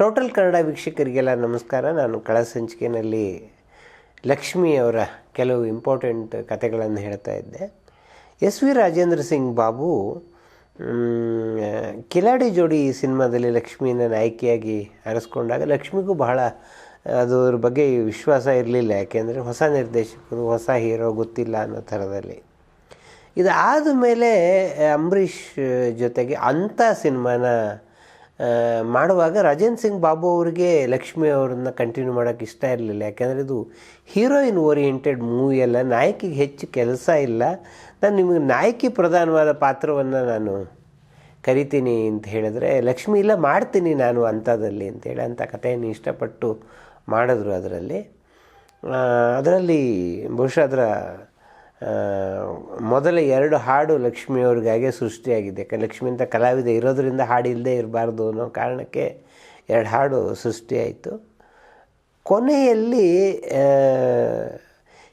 Total Kannada ವೀಕ್ಷಕರಿಗೆಲ್ಲ ನಮಸ್ಕಾರ. ನಾನು ಕಳ ಸಂಚಿಕೆಯಲ್ಲಿ ಲಕ್ಷ್ಮಿಯವರ ಕೆಲವು ಇಂಪಾರ್ಟೆಂಟ್ ಕಥೆಗಳನ್ನು ಹೇಳ್ತಾ ಇದ್ದೆ. ಎಸ್ ವಿ ರಾಜೇಂದ್ರ ಸಿಂಗ್ ಬಾಬು ಕಿಲಾಡಿ ಜೋಡಿ ಸಿನಿಮಾದಲ್ಲಿ ಲಕ್ಷ್ಮಿಯನ್ನು ನಾಯಕಿಯಾಗಿ ಆರಿಸ್ಕೊಂಡಾಗ ಲಕ್ಷ್ಮಿಗೂ ಬಹಳ ಅದರ ಬಗ್ಗೆ ವಿಶ್ವಾಸ ಇರಲಿಲ್ಲ. ಯಾಕೆಂದರೆ ಹೊಸ ನಿರ್ದೇಶಕರು, ಹೊಸ ಹೀರೋ ಗೊತ್ತಿಲ್ಲ ಅನ್ನೋ ಥರದಲ್ಲಿ. ಇದಾದ ಮೇಲೆ ಅಂಬರೀಷ್ ಜೊತೆಗೆ ಅಂಥ ಸಿನಿಮಾನ ಮಾಡುವಾಗ ರಾಜೇಂದ್ರ ಸಿಂಗ್ ಬಾಬು ಅವರಿಗೆ ಲಕ್ಷ್ಮಿ ಅವರನ್ನು ಕಂಟಿನ್ಯೂ ಮಾಡೋಕ್ಕೆ ಇಷ್ಟ ಇರಲಿಲ್ಲ. ಯಾಕೆಂದರೆ ಇದು ಹೀರೋಯಿನ್ ಓರಿಯೆಂಟೆಡ್ ಮೂವಿ ಅಲ್ಲ. ನಾಯಕಿಗೆ ಹೆಚ್ಚು ಕೆಲಸ ಇಲ್ಲ. ನಾನು ನಿಮಗೆ ನಾಯಕಿ ಪ್ರಧಾನವಾದ ಪಾತ್ರವನ್ನು ನಾನು ಕರಿತೀನಿ ಅಂತ ಹೇಳಿದ್ರೆ, ಲಕ್ಷ್ಮಿ ಇಲ್ಲ, ಮಾಡ್ತೀನಿ ನಾನು ಅಂಥದ್ದಲ್ಲಿ ಅಂತೇಳಿ ಅಂಥ ಕಥೆಯನ್ನು ಇಷ್ಟಪಟ್ಟು ಮಾಡಿದ್ರು ಅದರಲ್ಲಿ. ಅದರಲ್ಲಿ ಬಹುಶಃ ಅದರ ಮೊದಲ ಎರಡು ಹಾಡು ಲಕ್ಷ್ಮಿಯವ್ರಿಗಾಗೆ ಸೃಷ್ಟಿಯಾಗಿದೆ. ಯಾಕೆ ಲಕ್ಷ್ಮಿ ಅಂತ ಕಲಾವಿದ ಇರೋದರಿಂದ ಹಾಡು ಇಲ್ಲದೆ ಇರಬಾರ್ದು ಅನ್ನೋ ಕಾರಣಕ್ಕೆ ಎರಡು ಹಾಡು ಸೃಷ್ಟಿಯಾಯಿತು. ಕೊನೆಯಲ್ಲಿ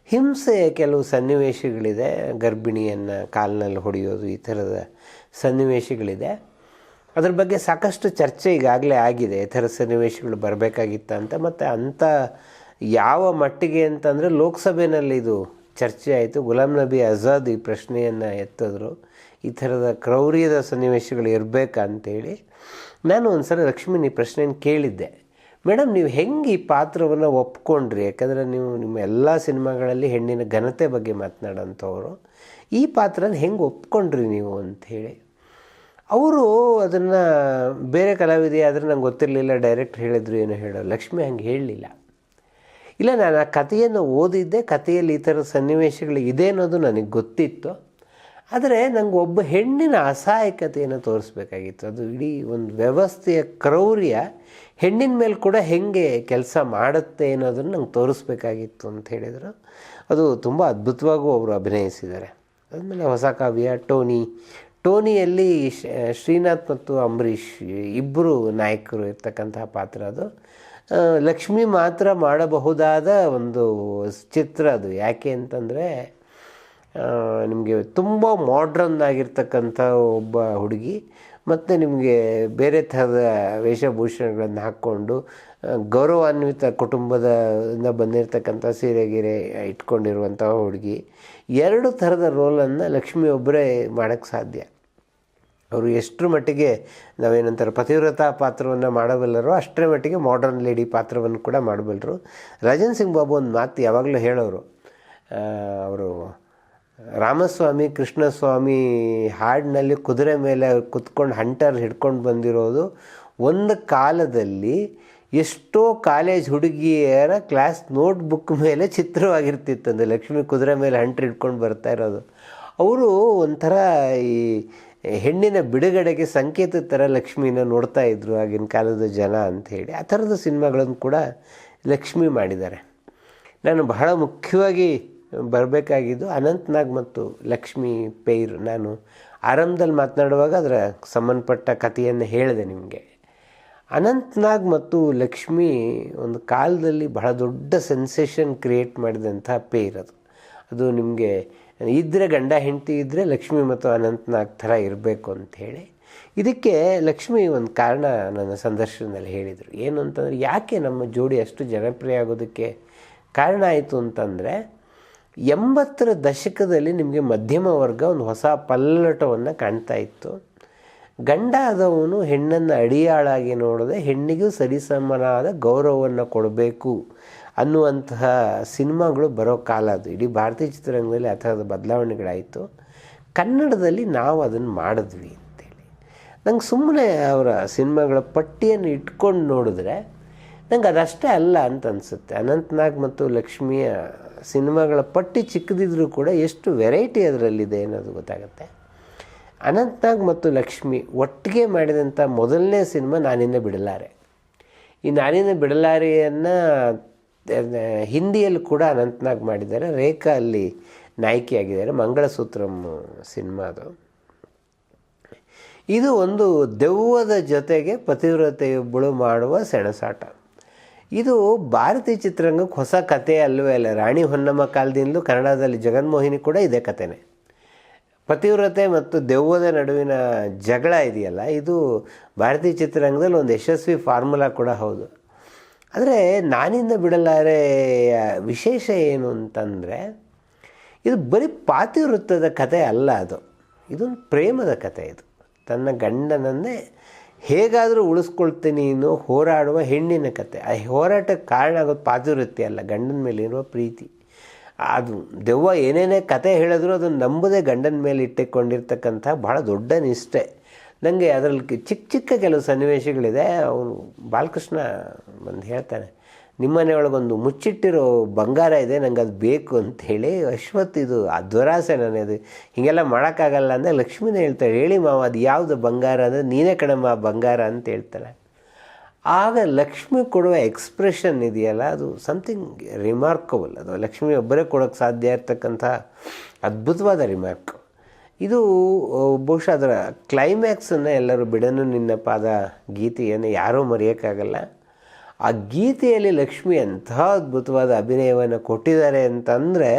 ಹಿಂಸೆಯ ಕೆಲವು ಸನ್ನಿವೇಶಗಳಿದೆ. ಗರ್ಭಿಣಿಯನ್ನು ಕಾಲಿನಲ್ಲಿ ಹೊಡೆಯೋದು ಈ ಥರದ ಸನ್ನಿವೇಶಗಳಿದೆ. ಅದ್ರ ಬಗ್ಗೆ ಸಾಕಷ್ಟು ಚರ್ಚೆ ಈಗಾಗಲೇ ಆಗಿದೆ. ಈ ಥರ ಸನ್ನಿವೇಶಗಳು ಬರಬೇಕಾಗಿತ್ತ ಅಂತ. ಮತ್ತು ಅಂಥ ಯಾವ ಮಟ್ಟಿಗೆ ಅಂತಂದರೆ ಲೋಕಸಭೆಯಲ್ಲಿ ಇದು ಚರ್ಚೆ ಆಯಿತು. ಗುಲಾಂ ನಬಿ ಆಜಾದ್ ಈ ಪ್ರಶ್ನೆಯನ್ನು ಎತ್ತಿದ್ರು. ಈ ಥರದ ಕ್ರೌರ್ಯದ ಸನ್ನಿವೇಶಗಳು ಇರಬೇಕಾ ಅಂತೇಳಿ ನಾನು ಒಂದು ಸಲ ಲಕ್ಷ್ಮೀನಿ ಪ್ರಶ್ನೆಯನ್ನು ಕೇಳಿದ್ದೆ. ಮೇಡಮ್ ನೀವು ಹೆಂಗೆ ಈ ಪಾತ್ರವನ್ನು ಒಪ್ಕೊಂಡ್ರಿ? ಯಾಕಂದರೆ ನೀವು ನಿಮ್ಮ ಎಲ್ಲ ಸಿನಿಮಾಗಳಲ್ಲಿ ಹೆಣ್ಣಿನ ಘನತೆ ಬಗ್ಗೆ ಮಾತನಾಡೋಂಥವ್ರು. ಈ ಪಾತ್ರನ ಹೆಂಗೆ ಒಪ್ಕೊಂಡ್ರಿ ನೀವು ಅಂಥೇಳಿ. ಅವರು ಅದನ್ನು ಬೇರೆ ಕಲಾವಿದೆ ಆದರೆ ನಂಗೆ ಗೊತ್ತಿರಲಿಲ್ಲ, ಡೈರೆಕ್ಟ್ ಹೇಳಿದ್ರು ಏನೋ ಹೇಳೋ. ಲಕ್ಷ್ಮಿ ಹಂಗೆ ಹೇಳಲಿಲ್ಲ. ಇಲ್ಲ, ನಾನು ಆ ಕಥೆಯನ್ನು ಓದಿದ್ದೆ, ಕಥೆಯಲ್ಲಿ ಈ ಥರ ಸನ್ನಿವೇಶಗಳು ಇದೆ ಅನ್ನೋದು ನನಗೆ ಗೊತ್ತಿತ್ತು. ಆದರೆ ನನಗೆ ಒಬ್ಬ ಹೆಣ್ಣಿನ ಅಸಹಾಯಕತೆಯನ್ನು ತೋರಿಸ್ಬೇಕಾಗಿತ್ತು. ಅದು ಇಡೀ ಒಂದು ವ್ಯವಸ್ಥೆಯ ಕ್ರೌರ್ಯ ಹೆಣ್ಣಿನ ಮೇಲೆ ಕೂಡ ಹೆಂಗೆ ಕೆಲಸ ಮಾಡುತ್ತೆ ಅನ್ನೋದನ್ನು ನಂಗೆ ತೋರಿಸ್ಬೇಕಾಗಿತ್ತು ಅಂತ ಹೇಳಿದರು. ಅದು ತುಂಬ ಅದ್ಭುತವಾಗೂ ಅವರು ಅಭಿನಯಿಸಿದ್ದಾರೆ. ಆದಮೇಲೆ ಹೊಸ ಕಾವ್ಯ, ಟೋನಿ. ಟೋನಿಯಲ್ಲಿ ಶ್ರೀನಾಥ್ ಮತ್ತು ಅಂಬರೀಷ್ ಇಬ್ಬರು ನಾಯಕರು ಇರ್ತಕ್ಕಂತಹ ಪಾತ್ರ ಅದು. ಲಕ್ಷ್ಮಿ ಮಾತ್ರ ಮಾಡಬಹುದಾದ ಒಂದು ಚಿತ್ರ ಅದು. ಯಾಕೆ ಅಂತಂದರೆ ನಿಮಗೆ ತುಂಬ ಮಾಡ್ರನ್ ಆಗಿರ್ತಕ್ಕಂಥ ಒಬ್ಬ ಹುಡುಗಿ ಮತ್ತು ನಿಮಗೆ ಬೇರೆ ಥರದ ವೇಷಭೂಷಣಗಳನ್ನು ಹಾಕ್ಕೊಂಡು ಗೌರವಾನ್ವಿತ ಕುಟುಂಬದ ಇಂದ ಬಂದಿರತಕ್ಕಂಥ ಸೀರೆ ಗೀರೆ ಇಟ್ಕೊಂಡಿರುವಂಥ ಹುಡುಗಿ, ಎರಡು ಥರದ ರೋಲನ್ನು ಲಕ್ಷ್ಮಿ ಒಬ್ಬರೇ ಮಾಡೋಕ್ಕೆ ಸಾಧ್ಯ. ಅವರು ಎಷ್ಟರ ಮಟ್ಟಿಗೆ ನಾವೇನಂತಾರೆ ಪತಿವ್ರತ ಪಾತ್ರವನ್ನು ಮಾಡಬಲ್ಲರೋ ಅಷ್ಟರ ಮಟ್ಟಿಗೆ ಮಾಡರ್ನ್ ಲೇಡಿ ಪಾತ್ರವನ್ನು ಕೂಡ ಮಾಡಬಲ್ಲರು. ರಾಜನ್ ಸಿಂಗ್ ಬಾಬು ಒಂದು ಮಾತು ಯಾವಾಗಲೂ ಹೇಳೋರು. ಅವರು, ರಾಮಸ್ವಾಮಿ, ಕೃಷ್ಣಸ್ವಾಮಿ ಹಾಡಿನಲ್ಲಿ ಕುದುರೆ ಮೇಲೆ ಕುತ್ಕೊಂಡು ಹಂಟರ್ ಹಿಡ್ಕೊಂಡು ಬಂದಿರೋದು ಒಂದು ಕಾಲದಲ್ಲಿ ಎಷ್ಟೋ ಕಾಲೇಜ್ ಹುಡುಗಿಯರ ಕ್ಲಾಸ್ ನೋಟ್ಬುಕ್ ಮೇಲೆ ಮೇಲೆ ಚಿತ್ರವಾಗಿರ್ತಿತ್ತಂದು ಲಕ್ಷ್ಮಿ ಕುದುರೆ ಮೇಲೆ ಹಂಟರ್ ಹಿಡ್ಕೊಂಡು ಬರ್ತಾ ಇರೋದು. ಅವರು ಒಂಥರ ಈ ಹೆಣ್ಣಿನ ಬಿಡುಗಡೆಗೆ ಸಂಕೇತ ಥರ ಲಕ್ಷ್ಮಿನ ನೋಡ್ತಾ ಇದ್ರು ಆಗಿನ ಕಾಲದ ಜನ ಅಂತ ಹೇಳಿ ಆ ಥರದ ಸಿನಿಮಾಗಳನ್ನು ಕೂಡ ಲಕ್ಷ್ಮಿ ಮಾಡಿದ್ದಾರೆ. ನಾನು ಬಹಳ ಮುಖ್ಯವಾಗಿ ಬರಬೇಕಾಗಿದ್ದು ಅನಂತ್ನಾಗ್ ಮತ್ತು ಲಕ್ಷ್ಮಿ ಪೇರ್ ನಾನು ಆರಂಭದಲ್ಲಿ ಮಾತನಾಡುವಾಗ ಅದರ ಸಂಬಂಧಪಟ್ಟ ಕಥೆಯನ್ನು ಹೇಳಿದೆ ನಿಮಗೆ. ಅನಂತ್ನಾಗ್ ಮತ್ತು ಲಕ್ಷ್ಮಿ ಒಂದು ಕಾಲದಲ್ಲಿ ಬಹಳ ದೊಡ್ಡ ಸೆನ್ಸೇಷನ್ ಕ್ರಿಯೇಟ್ ಮಾಡಿದಂಥ ಪೇರ್ ಅದು. ಅದು ನಿಮಗೆ ಇದ್ದರೆ ಗಂಡ, ಹೆಂಡತಿ ಇದ್ದರೆ ಲಕ್ಷ್ಮಿ ಮತ್ತು ಅನಂತನಾಗ್ ಥರ ಇರಬೇಕು ಅಂಥೇಳಿ ಇದಕ್ಕೆ ಲಕ್ಷ್ಮಿ ಒಂದು ಕಾರಣ ನನ್ನ ಸಂದರ್ಶನದಲ್ಲಿ ಹೇಳಿದರು. ಏನು ಅಂತಂದರೆ, ಯಾಕೆ ನಮ್ಮ ಜೋಡಿ ಅಷ್ಟು ಜನಪ್ರಿಯ ಆಗೋದಕ್ಕೆ ಕಾರಣ ಆಯಿತು ಅಂತಂದರೆ, ಎಂಬತ್ತರ ದಶಕದಲ್ಲಿ ನಿಮಗೆ ಮಧ್ಯಮ ವರ್ಗ ಒಂದು ಹೊಸ ಪಲ್ಲಟವನ್ನು ಕಾಣ್ತಾ ಇತ್ತು. ಗಂಡ ಆದವನು ಹೆಣ್ಣನ್ನು ಅಡಿಯಾಳಾಗಿ ನೋಡದೆ ಹೆಣ್ಣಿಗೂ ಸರಿಸಮನಾದ ಗೌರವವನ್ನು ಕೊಡಬೇಕು ಅನ್ನುವಂತಹ ಸಿನಿಮಾಗಳು ಬರೋ ಕಾಲ ಅದು. ಇಡೀ ಭಾರತೀಯ ಚಿತ್ರರಂಗದಲ್ಲಿ ಆ ಥರದ ಬದಲಾವಣೆಗಳಾಯಿತು. ಕನ್ನಡದಲ್ಲಿ ನಾವು ಅದನ್ನು ಮಾಡಿದ್ವಿ ಅಂತೇಳಿ. ನಂಗೆ ಸುಮ್ಮನೆ ಅವರ ಸಿನಿಮಾಗಳ ಪಟ್ಟಿಯನ್ನು ಇಟ್ಕೊಂಡು ನೋಡಿದ್ರೆ ನಂಗೆ ಅದಷ್ಟೇ ಅಲ್ಲ ಅಂತ ಅನಿಸುತ್ತೆ. ಅನಂತ್ನಾಗ್ ಮತ್ತು ಲಕ್ಷ್ಮಿಯ ಸಿನಿಮಾಗಳ ಪಟ್ಟಿ ಚಿಕ್ಕದಿದ್ರೂ ಕೂಡ ಎಷ್ಟು ವೆರೈಟಿ ಅದರಲ್ಲಿದೆ ಅನ್ನೋದು ಗೊತ್ತಾಗುತ್ತೆ. ಅನಂತ್ನಾಗ್ ಮತ್ತು ಲಕ್ಷ್ಮಿ ಒಟ್ಟಿಗೆ ಮಾಡಿದಂಥ ಮೊದಲನೇ ಸಿನಿಮಾ ನಾನಿನ್ನ ಬಿಡಲಾರೆ. ಈ ನಾನಿನ್ನ ಬಿಡಲಾರೆಯನ್ನು ಹಿಂದಿಯಲ್ಲಿ ಕೂಡ ಅನಂತನಾಗ್ ಮಾಡಿದ್ದಾರೆ. ರೇಖಾ ಅಲ್ಲಿ ನಾಯಕಿಯಾಗಿದ್ದಾರೆ. ಮಂಗಳಸೂತ್ರಂ ಸಿನಿಮಾ ಅದು. ಇದು ಒಂದು ದೆವ್ವದ ಜೊತೆಗೆ ಪತಿವ್ರತೆಯೊಬ್ಬಳು ಮಾಡುವ ಸೆಣಸಾಟ. ಇದು ಭಾರತೀಯ ಚಿತ್ರರಂಗಕ್ಕೆ ಹೊಸ ಕಥೆ ಅಲ್ಲವೇ ಅಲ್ಲ. ರಾಣಿ ಹೊನ್ನಮ್ಮ ಕಾಲದಿಂದಲೂ ಕನ್ನಡದಲ್ಲಿ ಜಗನ್ಮೋಹಿನಿ ಕೂಡ ಇದೇ ಕಥೆನೇ ಪತಿವ್ರತೆ ಮತ್ತು ದೆವ್ವದ ನಡುವಿನ ಜಗಳ ಇದೆಯಲ್ಲ, ಇದು ಭಾರತೀಯ ಚಿತ್ರರಂಗದಲ್ಲಿ ಒಂದು ಯಶಸ್ವಿ ಫಾರ್ಮುಲಾ ಕೂಡ ಹೌದು. ಆದರೆ ನಾನಿಂದ ಬಿಡಲಾರೆ ವಿಶೇಷ ಏನು ಅಂತಂದರೆ, ಇದು ಬರೀ ಪಾತಿವೃತ್ತದ ಕತೆ ಅಲ್ಲ ಅದು. ಇದೊಂದು ಪ್ರೇಮದ ಕತೆ ಇದು. ತನ್ನ ಗಂಡನನ್ನೇ ಹೇಗಾದರೂ ಉಳಿಸ್ಕೊಳ್ತೀನಿ ಅನ್ನೋ ಹೋರಾಡುವ ಹೆಣ್ಣಿನ ಕತೆ ಆ ಹೋರಾಟಕ್ಕೆ ಕಾರಣ ಆಗೋದು ಪಾತಿವೃತ್ತಿ ಅಲ್ಲ, ಗಂಡನ ಮೇಲೆ ಇರುವ ಪ್ರೀತಿ. ಅದು ದೆವ್ವ ಏನೇನೇ ಕತೆ ಹೇಳಿದ್ರು ಅದನ್ನು ನಂಬದೆ ಗಂಡನ ಮೇಲೆ ಇಟ್ಟುಕೊಂಡಿರ್ತಕ್ಕಂಥ ಭಾಳ ದೊಡ್ಡ ನಿಷ್ಠೆ. ನನಗೆ ಅದರಲ್ಲಿ ಚಿಕ್ಕ ಚಿಕ್ಕ ಕೆಲವು ಸನ್ನಿವೇಶಗಳಿದೆ. ಅವನು ಬಾಲಕೃಷ್ಣ ಬಂದು ಹೇಳ್ತಾನೆ ನಿಮ್ಮನೆಯೊಳಗೊಂದು ಮುಚ್ಚಿಟ್ಟಿರೋ ಬಂಗಾರ ಇದೆ, ನಂಗೆ ಅದು ಬೇಕು ಅಂಥೇಳಿ ಅಶ್ವತ್ ಇದು ಆ ದುರಾಸೆ ನನಗೆ ಹೀಗೆಲ್ಲ ಮಾಡೋಕ್ಕಾಗಲ್ಲ ಅಂದರೆ ಲಕ್ಷ್ಮೀನೇ ಹೇಳ್ತಾಳೆ, ಹೇಳಿ ಮಾವ, ಅದು ಯಾವುದು ಬಂಗಾರ ಅಂದರೆ ನೀನೇ ಕಣಮ್ಮ ಆ ಬಂಗಾರ ಅಂತ ಹೇಳ್ತಾಳೆ. ಆಗ ಲಕ್ಷ್ಮಿ ಕೊಡುವ ಎಕ್ಸ್ಪ್ರೆಷನ್ ಇದೆಯಲ್ಲ, ಅದು ಸಮಥಿಂಗ್ ರಿಮಾರ್ಕಬಲ್ ಅದು ಲಕ್ಷ್ಮಿ ಒಬ್ಬರೇ ಕೊಡೋಕ್ಕೆ ಸಾಧ್ಯ ಇರ್ತಕ್ಕಂಥ ಅದ್ಭುತವಾದ ರಿಮಾರ್ಕ್ ಇದು ಬಹುಶಃ ಅದರ ಕ್ಲೈಮ್ಯಾಕ್ಸನ್ನು ಎಲ್ಲರೂ ಬಿಡನು ನಿನ್ನ ಪಾದ ಗೀತೆಯನ್ನು ಯಾರೂ ಮರೆಯೋಕ್ಕಾಗಲ್ಲ. ಆ ಗೀತೆಯಲ್ಲಿ ಲಕ್ಷ್ಮಿ ಅಂತಹ ಅದ್ಭುತವಾದ ಅಭಿನಯವನ್ನು ಕೊಟ್ಟಿದ್ದಾರೆ ಅಂತಂದರೆ,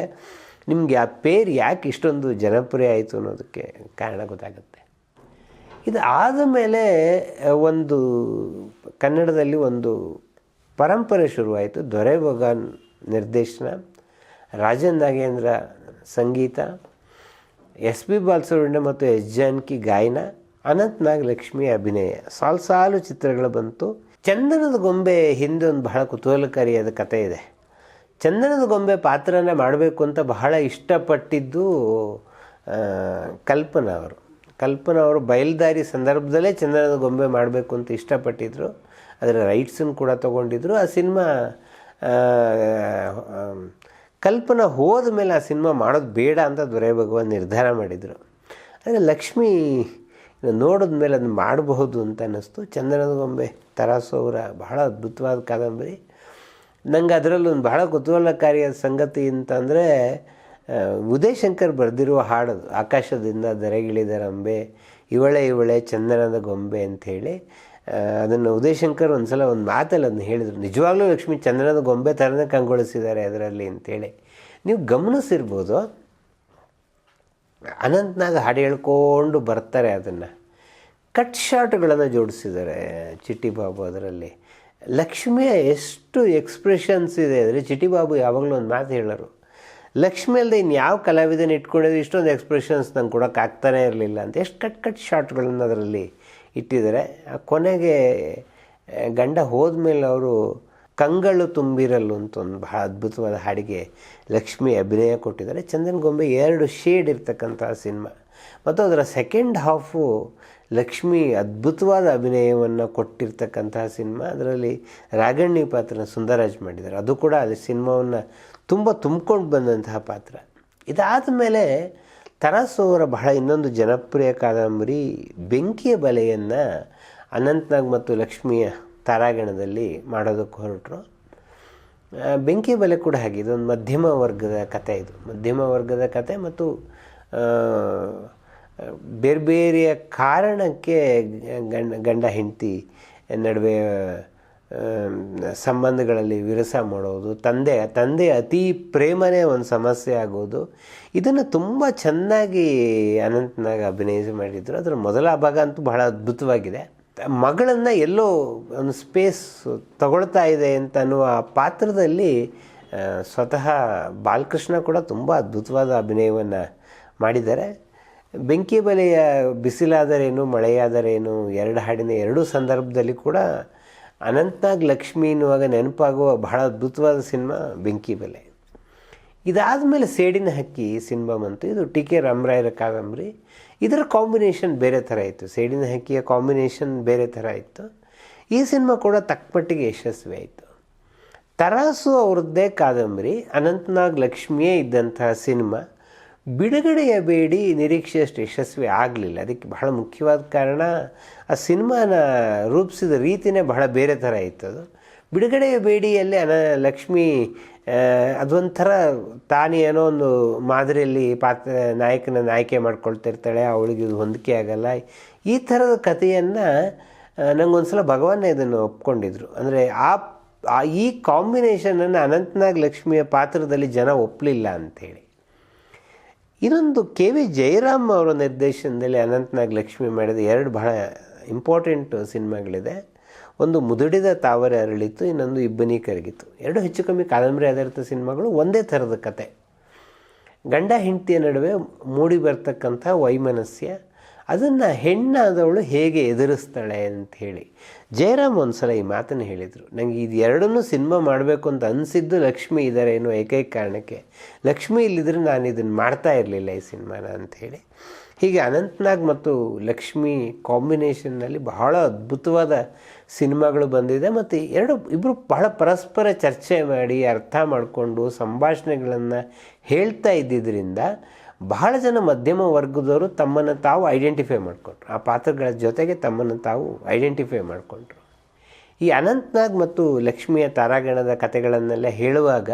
ನಿಮಗೆ ಆ ಪೇರ್ ಯಾಕೆ ಇಷ್ಟೊಂದು ಜನಪ್ರಿಯ ಆಯಿತು ಅನ್ನೋದಕ್ಕೆ ಕಾರಣ ಗೊತ್ತಾಗುತ್ತೆ. ಇದು ಆದ ಮೇಲೆ ಒಂದು ಕನ್ನಡದಲ್ಲಿ ಒಂದು ಪರಂಪರೆ ಶುರುವಾಯಿತು ದೊರೆ ಭಗವಾನ್ ನಿರ್ದೇಶನ, ರಾಜನ್ ನಾಗೇಂದ್ರ ಸಂಗೀತ. ಎಸ್ ಪಿ ಬಾಲಸುಬ್ರಹ್ಮಣ್ಯ ಮತ್ತು ಎಸ್ ಜಾನಕಿ ಗಾಯನ, ಅನಂತ್ ನಾಗ್ ಲಕ್ಷ್ಮಿ ಅಭಿನಯ. ಸಾಲು ಸಾಲು ಚಿತ್ರಗಳು ಬಂತು. ಚಂದನದ ಗೊಂಬೆ ಹಿಂದೆ ಒಂದು ಬಹಳ ಕುತೂಹಲಕಾರಿಯಾದ ಕಥೆ ಇದೆ. ಚಂದನದ ಗೊಂಬೆ ಪಾತ್ರನ ಮಾಡಬೇಕು ಅಂತ ಬಹಳ ಇಷ್ಟಪಟ್ಟಿದ್ದು ಕಲ್ಪನಾ ಅವರು. ಕಲ್ಪನಾ ಅವರು ಬಯಲ್ದಾರಿ ಸಂದರ್ಭದಲ್ಲೇ ಚಂದನದ ಗೊಂಬೆ ಮಾಡಬೇಕು ಅಂತ ಇಷ್ಟಪಟ್ಟಿದ್ದರು ಅದರ ರೈಟ್ಸನ್ನು ಕೂಡ ತೊಗೊಂಡಿದ್ರು. ಆ ಸಿನಿಮಾ ಕಲ್ಪನಾ ಹೋದ ಮೇಲೆ ಆ ಸಿನಿಮಾ ಮಾಡೋದು ಬೇಡ ಅಂತ ದೊರೆ ಭಗವಾನ್ ನಿರ್ಧಾರ ಮಾಡಿದರು. ಆದರೆ ಲಕ್ಷ್ಮೀ ನೋಡಿದ ಮೇಲೆ ಅದನ್ನು ಮಾಡಬಹುದು ಅಂತ ಅನ್ನಿಸ್ತು. ಚಂದನದ ಗೊಂಬೆ, ತರಾಸು ಅವರ ಬಹಳ ಅದ್ಭುತವಾದ ಕಾದಂಬರಿ. ನಂಗೆ ಅದರಲ್ಲೊಂದು ಬಹಳ ಕುತೂಹಲಕಾರಿಯಾದ ಸಂಗತಿ ಅಂತಂದರೆ ಉದಯ್ ಶಂಕರ್ ಬರೆದಿರುವ ಹಾಡದು ಆಕಾಶದಿಂದ ದರೆಗಿಳಿದ ರಂಬೆ, ಇವಳೆ ಇವಳೆ ಚಂದನದ ಗೊಂಬೆ ಅಂಥೇಳಿ ಅದನ್ನು ಉದಯಶಂಕರ್ ಒಂದು ಸಲ ಒಂದು ಮಾತಲ್ಲಿ ಅದನ್ನ ಹೇಳಿದರು. ನಿಜವಾಗ್ಲೂ ಲಕ್ಷ್ಮಿ ಚಂದ್ರನ ಗೊಂಬೆ ಥರನೇ ಕಂಗೊಳಿಸಿದ್ದಾರೆ ಅದರಲ್ಲಿ ಅಂತೇಳಿ. ನೀವು ಗಮನಿಸಿರ್ಬೋದು, ಅನಂತ್ನಾಗ ಹಾಡು ಹೇಳ್ಕೊಂಡು ಬರ್ತಾರೆ ಅದನ್ನು. ಕಟ್ ಶಾಟ್ಗಳನ್ನು ಜೋಡಿಸಿದ್ದಾರೆ ಚಿಟ್ಟಿ ಬಾಬು ಅದರಲ್ಲಿ. ಲಕ್ಷ್ಮಿಯ ಎಷ್ಟು ಎಕ್ಸ್ಪ್ರೆಷನ್ಸ್ ಇದೆ ಅಂದರೆ ಚಿಟ್ಟಿ ಬಾಬು ಯಾವಾಗಲೂ ಒಂದು ಮಾತು ಹೇಳೋರು. ಲಕ್ಷ್ಮಿ ಅಲ್ಲದೆ ಇನ್ನು ಯಾವ ಕಲಾವಿದನ ಇಟ್ಕೊಂಡಿದ್ರು ಇಷ್ಟೊಂದು ಎಕ್ಸ್ಪ್ರೆಷನ್ಸ್ ನಂಗೆ ಕೊಡೋಕೆ ಆಗ್ತಾನೇ ಇರಲಿಲ್ಲ ಅಂತ. ಎಷ್ಟು ಕಟ್ ಕಟ್ ಶಾಟ್ಗಳನ್ನು ಅದರಲ್ಲಿ ಇಟ್ಟಿದ್ದಾರೆ. ಕೊನೆಗೆ ಗಂಡ ಹೋದ್ಮೇಲೆ ಅವರು ಕಂಗಳು ತುಂಬಿರಲು ಅಂತ ಒಂದು ಬಹಳ ಅದ್ಭುತವಾದ ಹಾಡಿಗೆ ಲಕ್ಷ್ಮಿ ಅಭಿನಯ ಕೊಟ್ಟಿದ್ದಾರೆ. ಚಂದನ್ ಗೊಂಬೆ ಎರಡು ಶೇಡ್ ಇರ್ತಕ್ಕಂಥ ಸಿನಿಮಾ. ಮತ್ತು ಅದರ ಸೆಕೆಂಡ್ ಹಾಫು ಲಕ್ಷ್ಮಿ ಅದ್ಭುತವಾದ ಅಭಿನಯವನ್ನು ಕೊಟ್ಟಿರ್ತಕ್ಕಂತಹ ಸಿನಿಮಾ. ಅದರಲ್ಲಿ ರಾಗಣ್ಣಿ ಪಾತ್ರನ ಸುಂದರಾಜ್ ಮಾಡಿದ್ದಾರೆ. ಅದು ಕೂಡ ಅಲ್ಲಿ ಸಿನಿಮಾವನ್ನು ತುಂಬ ತುಂಬಿಕೊಂಡು ಬಂದಂತಹ ಪಾತ್ರ. ಇದಾದ ಮೇಲೆ ತರಾಸು ಬಹಳ ಇನ್ನೊಂದು ಜನಪ್ರಿಯ ಕಾದಂಬರಿ ಬೆಂಕಿಯ ಬಲೆಯನ್ನು ಅನಂತ್ನಾಗ್ ಮತ್ತು ಲಕ್ಷ್ಮಿಯ ತಾರಾಗಣದಲ್ಲಿ ಮಾಡೋದಕ್ಕೆ ಹೊರಟರು. ಬೆಂಕಿ ಬಲೆ ಕೂಡ ಹಾಗೆ, ಇದೊಂದು ಮಧ್ಯಮ ವರ್ಗದ ಕತೆ ಇದು. ಮಧ್ಯಮ ವರ್ಗದ ಕತೆ ಮತ್ತು ಬೇರೆ ಬೇರೆಯ ಕಾರಣಕ್ಕೆ ಗಂಡ ಗಂಡ ಹೆಂಡತಿ ನಡುವೆ ಸಂಬಂಧಗಳಲ್ಲಿ ವಿರಸ ಮಾಡೋದು, ತಂದೆ ತಂದೆ ಅತಿ ಪ್ರೇಮನೇ ಒಂದು ಸಮಸ್ಯೆ ಆಗೋದು, ಇದನ್ನು ತುಂಬ ಚೆನ್ನಾಗಿ ಅನಂತನಾಗ ಅಭಿನಯಿಸಿ ಮಾಡಿದ್ರು. ಅದರ ಮೊದಲ ಭಾಗ ಅಂತೂ ಬಹಳ ಅದ್ಭುತವಾಗಿದೆ. ಮಗಳನ್ನು ಎಲ್ಲೋ ಒಂದು ಸ್ಪೇಸ್ ತಗೊಳ್ತಾ ಇದೆ ಅಂತ ಅನ್ನುವ ಪಾತ್ರದಲ್ಲಿ ಸ್ವತಃ ಬಾಲಕೃಷ್ಣ ಕೂಡ ತುಂಬ ಅದ್ಭುತವಾದ ಅಭಿನಯವನ್ನು ಮಾಡಿದ್ದಾರೆ. ಬೆಂಕಿ ಬಲೆಯ ಬಿಸಿಲಾದರೇನು, ಮಳೆಯಾದರೇನು, ಎರಡು ಹಾಡಿನ ಎರಡೂ ಸಂದರ್ಭದಲ್ಲಿ ಕೂಡ ಅನಂತ್ನಾಗ್ ಲಕ್ಷ್ಮಿ ಎನ್ನುವಾಗ ನೆನಪಾಗುವ ಬಹಳ ಅದ್ಭುತವಾದ ಸಿನಿಮಾ ಬೆಂಕಿ ಬೆಲೆ. ಇದಾದ ಮೇಲೆ ಸೇಡಿನ ಹಕ್ಕಿ ಸಿನಿಮಾ ಬಂತು. ಇದು ಟಿ ಕೆ ರಾಮರಾಯರ ಕಾದಂಬರಿ. ಇದರ ಕಾಂಬಿನೇಷನ್ ಬೇರೆ ಥರ ಇತ್ತು. ಸೇಡಿನ ಹಕ್ಕಿಯ ಕಾಂಬಿನೇಷನ್ ಬೇರೆ ಥರ ಇತ್ತು. ಈ ಸಿನಿಮಾ ಕೂಡ ತಕ್ಕಮಟ್ಟಿಗೆ ಯಶಸ್ವಿ ಆಯಿತು. ತರಾಸು ಅವ್ರದ್ದೇ ಕಾದಂಬರಿ, ಅನಂತನಾಗ್ ಲಕ್ಷ್ಮಿಯೇ ಇದ್ದಂತಹ ಸಿನಿಮಾ. ಬಿಡುಗಡೆಯ ಬೇಡಿ ನಿರೀಕ್ಷೆಯಷ್ಟು ಯಶಸ್ವಿ ಆಗಲಿಲ್ಲ. ಅದಕ್ಕೆ ಬಹಳ ಮುಖ್ಯವಾದ ಕಾರಣ, ಆ ಸಿನಿಮಾನ ರೂಪಿಸಿದ ರೀತಿಯೇ ಬಹಳ ಬೇರೆ ಥರ ಇತ್ತು ಅದು. ಬಿಡುಗಡೆಯ ಬೇಡಿಯಲ್ಲಿ ಅನ ಲಕ್ಷ್ಮಿ ಅದೊಂಥರ ತಾನೇನೋ ಏನೋ ಒಂದು ಮಾದರಿಯಲ್ಲಿ ಪಾತ್ರ, ನಾಯಕನ ನಾಯ್ಕೆ ಮಾಡ್ಕೊಳ್ತಿರ್ತಾಳೆ, ಅವಳಿಗೆ ಇದು ಹೊಂದಿಕೆ ಆಗಲ್ಲ. ಈ ಥರದ ಕಥೆಯನ್ನು ನನಗೊಂದು ಸಲ ಭಗವಾನ ಇದನ್ನು ಒಪ್ಕೊಂಡಿದ್ರು. ಅಂದರೆ ಆ ಈ ಕಾಂಬಿನೇಷನನ್ನು ಅನಂತನಾಗ್ ಲಕ್ಷ್ಮಿಯ ಪಾತ್ರದಲ್ಲಿ ಜನ ಒಪ್ಪಲಿಲ್ಲ ಅಂಥೇಳಿ ಇನ್ನೊಂದು ಕೆ ವಿ ಜಯರಾಮ್ ಅವರ ನಿರ್ದೇಶನದಲ್ಲಿ ಅನಂತನಾಗ್ ಲಕ್ಷ್ಮಿ ಮಾಡಿದ ಎರಡು ಬಹಳ ಇಂಪಾರ್ಟೆಂಟ್ ಸಿನಿಮಾಗಳಿದೆ. ಒಂದು ಮುದುಡಿದ ತಾವರೆ ಅರಳಿತು ಇನ್ನೊಂದು ಇಬ್ಬನಿ ಕರಗಿತ್ತು. ಎರಡು ಹೆಚ್ಚು ಕಮ್ಮಿ ಕಾದಂಬರಿ ಆಧಾರಿತ ಸಿನಿಮಾಗಳು ಒಂದೇ ಥರದ ಕತೆ. ಗಂಡ ಹೆಂಡತಿಯ ನಡುವೆ ಮೂಡಿ ಬರ್ತಕ್ಕಂಥ ವೈಮನಸ್ಯ ಅದನ್ನು ಹೆಣ್ಣಾದವಳು ಹೇಗೆ ಎದುರಿಸ್ತಾಳೆ ಅಂತ ಹೇಳಿ. ಜಯರಾಮ್ ಒಂದು ಸಲ ಈ ಮಾತನ್ನು ಹೇಳಿದರು. ನನಗೆ ಇದು ಎರಡನ್ನೂ ಸಿನಿಮಾ ಮಾಡಬೇಕು ಅಂತ ಅನಿಸಿದ್ದು ಲಕ್ಷ್ಮಿ ಇದ್ದಾರೆ ಅನ್ನೋ ಏಕೈಕ ಕಾರಣಕ್ಕೆ. ಲಕ್ಷ್ಮಿ ಇಲ್ಲಿದ್ರೆ ನಾನು ಇದನ್ನು ಮಾಡ್ತಾ ಇರಲಿಲ್ಲ ಈ ಸಿನಿಮಾನ ಅಂಥೇಳಿ ಹೀಗೆ ಅನಂತನಾಗ್ ಮತ್ತು ಲಕ್ಷ್ಮಿ ಕಾಂಬಿನೇಷನ್ನಲ್ಲಿ ಬಹಳ ಅದ್ಭುತವಾದ ಸಿನಿಮಾಗಳು ಬಂದಿದೆ. ಮತ್ತು ಎರಡು ಇಬ್ಬರು ಬಹಳ ಪರಸ್ಪರ ಚರ್ಚೆ ಮಾಡಿ ಅರ್ಥ ಮಾಡಿಕೊಂಡು ಸಂಭಾಷಣೆಗಳನ್ನು ಹೇಳ್ತಾ ಇದ್ದಿದ್ದರಿಂದ ಬಹಳ ಜನ ಮಧ್ಯಮ ವರ್ಗದವರು ತಮ್ಮನ್ನು ತಾವು ಐಡೆಂಟಿಫೈ ಮಾಡಿಕೊಂಡ್ರು. ಆ ಪಾತ್ರಗಳ ಜೊತೆಗೆ ತಮ್ಮನ್ನು ತಾವು ಐಡೆಂಟಿಫೈ ಮಾಡಿಕೊಂಡ್ರು. ಈ ಅನಂತ್ನಾಗ್ ಮತ್ತು ಲಕ್ಷ್ಮಿಯ ತಾರಾಗಣದ ಕಥೆಗಳನ್ನೆಲ್ಲ ಹೇಳುವಾಗ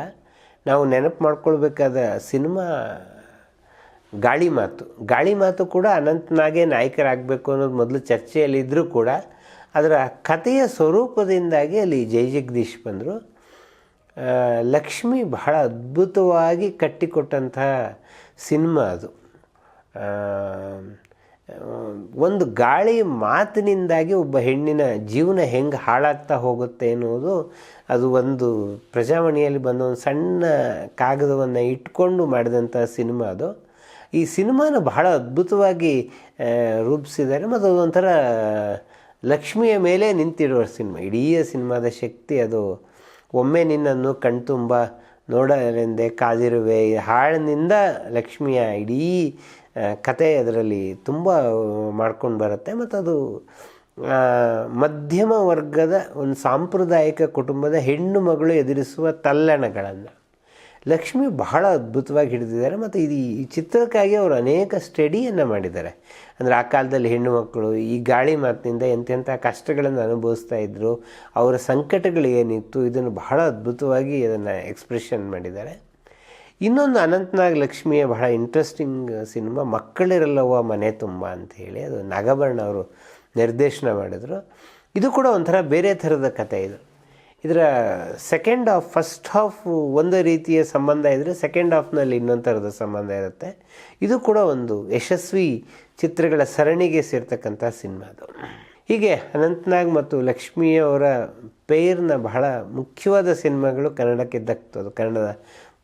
ನಾವು ನೆನಪು ಮಾಡ್ಕೊಳ್ಬೇಕಾದ ಸಿನಿಮಾ ಗಾಳಿ ಮಾತು. ಗಾಳಿ ಮಾತು ಕೂಡ ಅನಂತನಾಗೇ ನಾಯಕರಾಗಬೇಕು ಅನ್ನೋದು ಮೊದಲು ಚರ್ಚೆಯಲ್ಲಿದ್ದರೂ ಕೂಡ ಅದರ ಕಥೆಯ ಸ್ವರೂಪದಿಂದಾಗಿ ಅಲ್ಲಿ ಜೈ ಜಗದೀಶ್ ಬಂದರು. ಲಕ್ಷ್ಮಿ ಬಹಳ ಅದ್ಭುತವಾಗಿ ಕಟ್ಟಿಕೊಟ್ಟಂತಹ ಸಿನಿಮಾ ಅದು. ಒಂದು ಗಾಳಿ ಮಾತಿನಿಂದಾಗಿ ಒಬ್ಬ ಹೆಣ್ಣಿನ ಜೀವನ ಹೆಂಗೆ ಹಾಳಾಗ್ತಾ ಹೋಗುತ್ತೆ ಎನ್ನುವುದು ಅದು ಒಂದು ಪ್ರಜಾವಾಣಿಯಲ್ಲಿ ಬಂದ ಒಂದು ಸಣ್ಣ ಕಾಗದವನ್ನು ಇಟ್ಕೊಂಡು ಮಾಡಿದಂಥ ಸಿನಿಮಾ ಅದು. ಈ ಸಿನಿಮಾನ ಬಹಳ ಅದ್ಭುತವಾಗಿ ರೂಪಿಸಿದ್ದಾರೆ ಮತ್ತು ಅದೊಂಥರ ಲಕ್ಷ್ಮಿಯ ಮೇಲೆ ನಿಂತಿರುವ ಸಿನಿಮಾ. ಇಡೀ ಸಿನಿಮಾದ ಶಕ್ತಿ ಅದು ಒಮ್ಮೆ ನಿನ್ನನ್ನು ಕಣ್ತುಂಬ ನೋಡಲೆಂದೇ ಕಾದಿರುವೆ. ಹಾಡಿನಿಂದ ಲಕ್ಷ್ಮಿಯ ಇಡೀ ಕತೆ ಅದರಲ್ಲಿ ತುಂಬ ಮಾಡ್ಕೊಂಡು ಬರುತ್ತೆ. ಮತ್ತು ಅದು ಮಧ್ಯಮ ವರ್ಗದ ಒಂದು ಸಾಂಪ್ರದಾಯಿಕ ಕುಟುಂಬದ ಹೆಣ್ಣು ಮಗಳು ಎದುರಿಸುವ ತಲ್ಲಣಗಳನ್ನು. ಲಕ್ಷ್ಮಿ ಬಹಳ ಅದ್ಭುತವಾಗಿ ಹಿಡಿದಿದ್ದಾರೆ ಮತ್ತು ಇದು ಈ ಚಿತ್ರಕ್ಕಾಗಿ ಅವರು ಅನೇಕ ಸ್ಟಡಿಯನ್ನು ಮಾಡಿದ್ದಾರೆ. ಅಂದರೆ ಆ ಕಾಲದಲ್ಲಿ ಹೆಣ್ಣು ಮಕ್ಕಳು ಈ ಗಾಳಿ ಮಾತಿನಿಂದ ಎಂತೆಂಥ ಕಷ್ಟಗಳನ್ನು ಅನುಭವಿಸ್ತಾ ಇದ್ದರು ಅವರ ಸಂಕಟಗಳು ಏನಿತ್ತು, ಇದನ್ನು ಬಹಳ ಅದ್ಭುತವಾಗಿ ಅದನ್ನು ಎಕ್ಸ್ಪ್ರೆಷನ್ ಮಾಡಿದ್ದಾರೆ. ಇನ್ನೊಂದು ಅನಂತನಾಗ್ ಲಕ್ಷ್ಮಿಯ ಬಹಳ ಇಂಟ್ರೆಸ್ಟಿಂಗ್ ಸಿನಿಮಾ ಮಕ್ಕಳಿರಲ್ಲವ ಮನೆ ತುಂಬ ಅಂತ ಹೇಳಿ ಅದು ನಾಗಭರಣ ಅವರು ನಿರ್ದೇಶನ ಮಾಡಿದರು. ಇದು ಕೂಡ ಒಂಥರ ಬೇರೆ ಥರದ ಕತೆ ಇದು. ಇದರ ಸೆಕೆಂಡ್ ಹಾಫ್ ಫಸ್ಟ್ ಹಾಫ್ ಒಂದು ರೀತಿಯ ಸಂಬಂಧ ಇದ್ದರೆ ಸೆಕೆಂಡ್ ಹಾಫ್ನಲ್ಲಿ ಇನ್ನೊಂದು ಥರದ ಸಂಬಂಧ ಇರುತ್ತೆ. ಇದು ಕೂಡ ಒಂದು ಯಶಸ್ವಿ ಚಿತ್ರಗಳ ಸರಣಿಗೆ ಸೇರ್ತಕ್ಕಂಥ ಸಿನಿಮಾ ಅದು. ಹೀಗೆ ಅನಂತನಾಗ್ ಮತ್ತು ಲಕ್ಷ್ಮಿಯವರ ಪೇರ್ನ ಬಹಳ ಮುಖ್ಯವಾದ ಸಿನಿಮಾಗಳು ಕನ್ನಡಕ್ಕೆ ದಕ್ತದು ಕನ್ನಡದ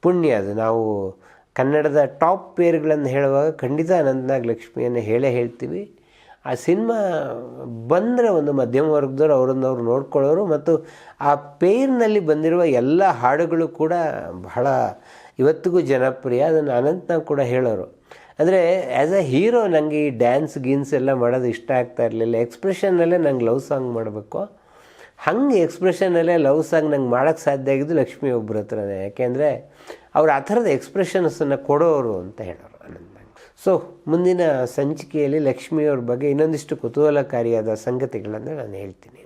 ಪುಣ್ಯ ಅದು. ನಾವು ಕನ್ನಡದ ಟಾಪ್ ಪೇರ್ಗಳನ್ನು ಹೇಳುವಾಗ ಖಂಡಿತ ಅನಂತನಾಗ್, ಲಕ್ಷ್ಮಿಯನ್ನು ಹೇಳೇ ಹೇಳ್ತೀವಿ. ಆ ಸಿನಿಮಾ ಬಂದರೆ ಒಂದು ಮಧ್ಯಮ ವರ್ಗದವ್ರು, ಅವರನ್ನು ಅವ್ರು ನೋಡ್ಕೊಳ್ಳೋರು ಮತ್ತು ಆ ಪೇರ್ನಲ್ಲಿ ಬಂದಿರುವ ಎಲ್ಲ ಹಾಡುಗಳು ಕೂಡ ಬಹಳ ಇವತ್ತಿಗೂ ಜನಪ್ರಿಯ, ಅದನ್ನು ಅನಂತನಾಗ್ ಕೂಡ ಹೇಳೋರು. ಅಂದರೆ ಆ್ಯಸ್ ಅ ಹೀರೋ ನನಗೆ ಈ ಡ್ಯಾನ್ಸ್ ಗೀನ್ಸ್ ಎಲ್ಲ ಮಾಡೋದು ಇಷ್ಟ ಆಗ್ತಾ ಇರಲಿಲ್ಲ. ಎಕ್ಸ್ಪ್ರೆಷನ್ನಲ್ಲೇ ನಂಗೆ ಲವ್ ಸಾಂಗ್ ಮಾಡಬೇಕು. ಹಂಗೆ ಎಕ್ಸ್ಪ್ರೆಷನ್ನಲ್ಲೇ ಲವ್ ಸಾಂಗ್ ನಂಗೆ ಮಾಡೋಕ್ಕೆ ಸಾಧ್ಯ ಆಗಿದ್ದು ಲಕ್ಷ್ಮಿ ಒಬ್ಬರ ಹತ್ರನೇ. ಯಾಕೆಂದರೆ ಅವ್ರು ಆ ಥರದ ಎಕ್ಸ್ಪ್ರೆಷನ್ಸನ್ನು ಕೊಡೋರು ಅಂತ ಹೇಳೋರು. ಸೊ ಮುಂದಿನ ಸಂಚಿಕೆಯಲ್ಲಿ ಲಕ್ಷ್ಮಿಯವ್ರ ಬಗ್ಗೆ ಇನ್ನೊಂದಿಷ್ಟು ಕುತೂಹಲಕಾರಿಯಾದ ಸಂಗತಿಗಳನ್ನು ನಾನು ಹೇಳ್ತೀನಿ.